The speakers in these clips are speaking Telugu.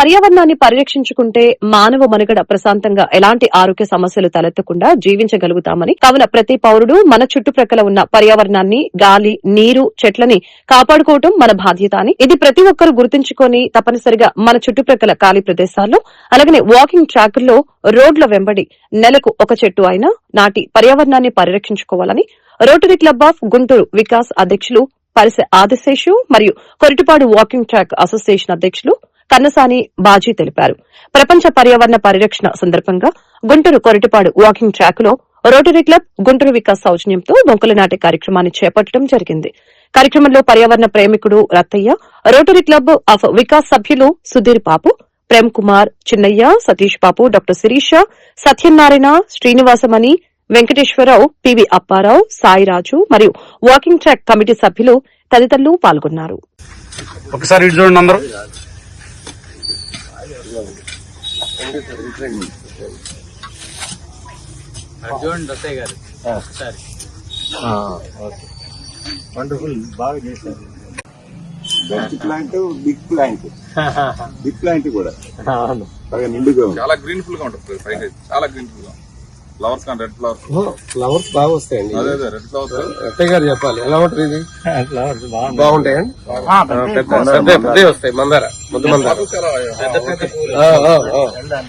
పర్యావరణాన్ని పరిరక్షించుకుంటే మానవ మనుగడ ప్రశాంతంగా ఎలాంటి ఆరోగ్య సమస్యలు తలెత్తకుండా జీవించగలుగుతామని కావున ప్రతి పౌరుడు మన చుట్టుప్రక్కల ఉన్న పర్యావరణాన్ని గాలి నీరు చెట్లని కాపాడుకోవటం మన బాధ్యత అని ఇది ప్రతి ఒక్కరూ గుర్తుంచుకొని తప్పనిసరిగా మన చుట్టుప్రక్కల ఖాళీ ప్రదేశాల్లో అలాగనే వాకింగ్ ట్రాకుల్లో రోడ్ల వెంబడి నెలకు ఒక చెట్టు అయినా నాటి పర్యావరణాన్ని పరిరక్షించుకోవాలని Rotary Club of Guntur Vikas అధ్యక్షులు పరిసె ఆదిశేషు మరియు కొరిటిపాడు వాకింగ్ ట్రాక్ అసోసియేషన్ అధ్యక్షులు కన్నసాని బాజీ తెలిపారు. ప్రపంచ పర్యావరణ పరిరక్షణ సందర్భంగా గుంటూరు కొరటిపాడు వాకింగ్ ట్రాక్లో రోటరీ క్లబ్ గుంటూరు వికాస్ సౌజన్యంతో మొక్కలు నాటే కార్యక్రమాన్ని చేపట్టడం జరిగింది. కార్యక్రమంలో పర్యావరణ ప్రేమికుడు Rattaiah Rotary Club of Vikas సభ్యులు సుధీర్ బాబు ప్రేమ్ కుమార్ చిన్నయ్య సతీష్ బాబు డాక్టర్ శిరీష సత్యనారాయణ శ్రీనివాసమణి వెంకటేశ్వరరావు పివి అప్పారావు సాయిరాజు మరియు వాకింగ్ ట్రాక్ కమిటీ సభ్యులు తదితరులు పాల్గొన్నారు. ఒకసారి చూడండి దత్తయ్య గారు. ఒకసారి వండర్ఫుల్ బాగా చేశారు. Best plant big plant big plant కూడా. బాగా నిండుగా చాలా గ్రీన్ఫుల్గా ఉంటుంది. చాలా గ్రీన్ఫుల్గా ఫ్లవర్స్ కానీ రెడ్ ఫ్లవర్స్ ఫ్లవర్స్ బాగా వస్తాయండి. అదే అదే రెడ్ ఫ్లవర్స్ అత్తయ్య గారు చెప్పాలి. ఎలా ఉంటుంది ఇది ఫ్లవర్స్ బాగుంది బాగుంటాయండి పెద్ద పెద్ద పెద్దవి వస్తాయి మందార ముద్దు మందార. చాలా ఆ, ఆ, ఆ.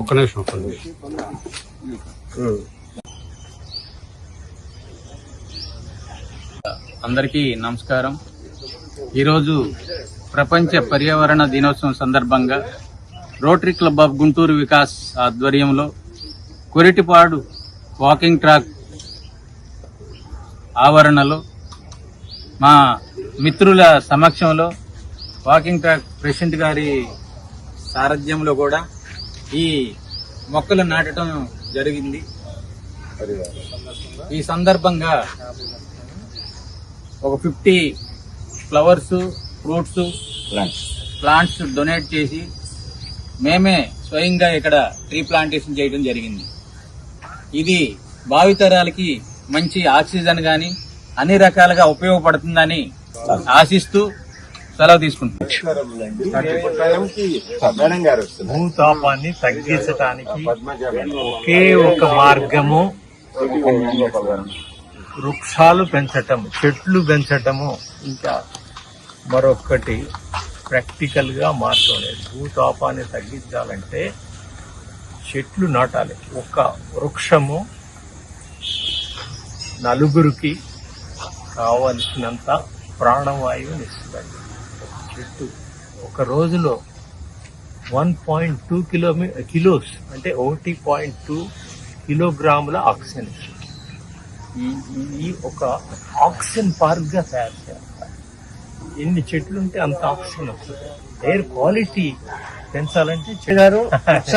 ఒక్క నిమిషం. అందరికీ నమస్కారం. ఈరోజు ప్రపంచ పర్యావరణ దినోత్సవం సందర్భంగా Rotary Club of Guntur Vikas ఆధ్వర్యంలో కొరిటిపాడు వాకింగ్ ట్రాక్ ఆవరణలో మా మిత్రుల సమక్షంలో వాకింగ్ ట్రాక్ ప్రెసిడెంట్ గారి సారథ్యంలో కూడా ఈ మొక్కలు నాటడం జరిగింది. ఈ సందర్భంగా ఒక fifty flowers fruits plants donate చేసి మేమే స్వయంగా ఇక్కడ ట్రీ ప్లాంటేషన్ చేయడం జరిగింది. ఇది భావితరాలకి మంచి ఆక్సిజన్ గాని అన్ని రకాలుగా ఉపయోగపడుతుందని ఆశిస్తూ సెలవు తీసుకుంటున్నాం. భూతాపాన్ని తగ్గించటానికి ఒకే ఒక మార్గము వృక్షాలు పెంచటం చెట్లు పెంచటము ఇంకా మరొకటి ప్రాక్టికల్గా మార్గం లేదు. భూతాపాన్ని తగ్గించాలంటే చెట్లు నాటాలి. ఒక వృక్షము నలుగురికి కావలసినంత ప్రాణవాయువుని ఇస్తుందండి ఒక చెట్టు. ఒక రోజులో వన్ పాయింట్ టూ కిలోమీ కిలోస్ అంటే ఒకటి పాయింట్ టూ కిలోగ్రాముల ఆక్సిజన్ ఇస్తుంది. ఈ ఈ ఒక ఆక్సిజన్ పార్క్గా తయారు చేస్తారు ఎన్ని చెట్లు ఉంటే అంత ఆక్సిజన్ వస్తుంది. ఎయిర్ క్వాలిటీ పెంచాలంటే గారు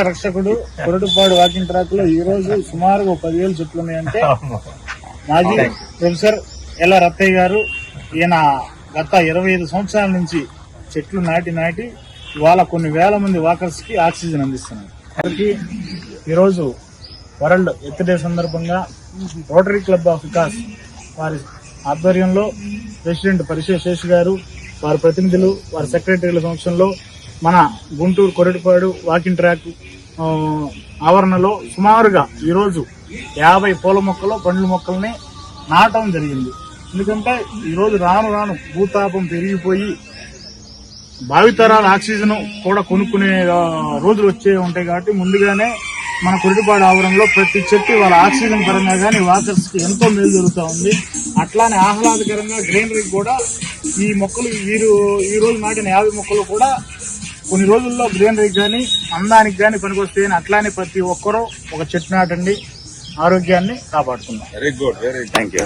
రక్షకుడు కొరటుపాడు వాకింగ్ ట్రాక్లో ఈ రోజు సుమారుగా ఒక పదివేలు చెట్లు ఉన్నాయంటే మాజీ ప్రొఫెసర్ ఎల్ల రత్తయ్య గారు ఈయన గత ఇరవై ఐదు సంవత్సరాల నుంచి చెట్లు నాటి నాటి ఇవాళ కొన్ని వేల మంది వాకర్స్కి ఆక్సిజన్ అందిస్తున్నారు. ఈరోజు వరల్డ్ ఎర్త్ డే సందర్భంగా రోటరీ క్లబ్ ఆఫ్ వికాస్ వారి ఆధ్వర్యంలో ప్రెసిడెంట్ పరిశేష్ శేష్ గారు వారి ప్రతినిధులు వారి సెక్రటరీల సమక్షంలో మన గుంటూరు కొరటిపాడు వాకింగ్ ట్రాక్ ఆవరణలో సుమారుగా ఈరోజు యాభై పూల మొక్కలు పండ్ల మొక్కల్ని నాటడం జరిగింది. ఎందుకంటే ఈరోజు రాను రాను భూతాపం పెరిగిపోయి భావితరాల ఆక్సిజన్ కూడా కొనుక్కునే రోజులు వచ్చే ఉంటాయి కాబట్టి ముందుగానే మన కురిటిపాడు ఆవరణలో ప్రతి చెట్టు వాళ్ళ ఆక్సిజన్ పరంగా కానీ వాకర్స్కి ఎంతో మేలు జరుగుతూ ఉంది. అట్లానే ఆహ్లాదకరంగా గ్రీనరీ కూడా ఈ మొక్కలు వీరు ఈ రోజు నాటిన యాభై మొక్కలు కూడా కొన్ని రోజుల్లో గ్రీనరీ కానీ అందానికి కానీ పనికొస్తాయని అట్లానే ప్రతి ఒక్కరూ ఒక చెట్టు నాటండి ఆరోగ్యాన్ని కాపాడుకుందాం. Very good very thank you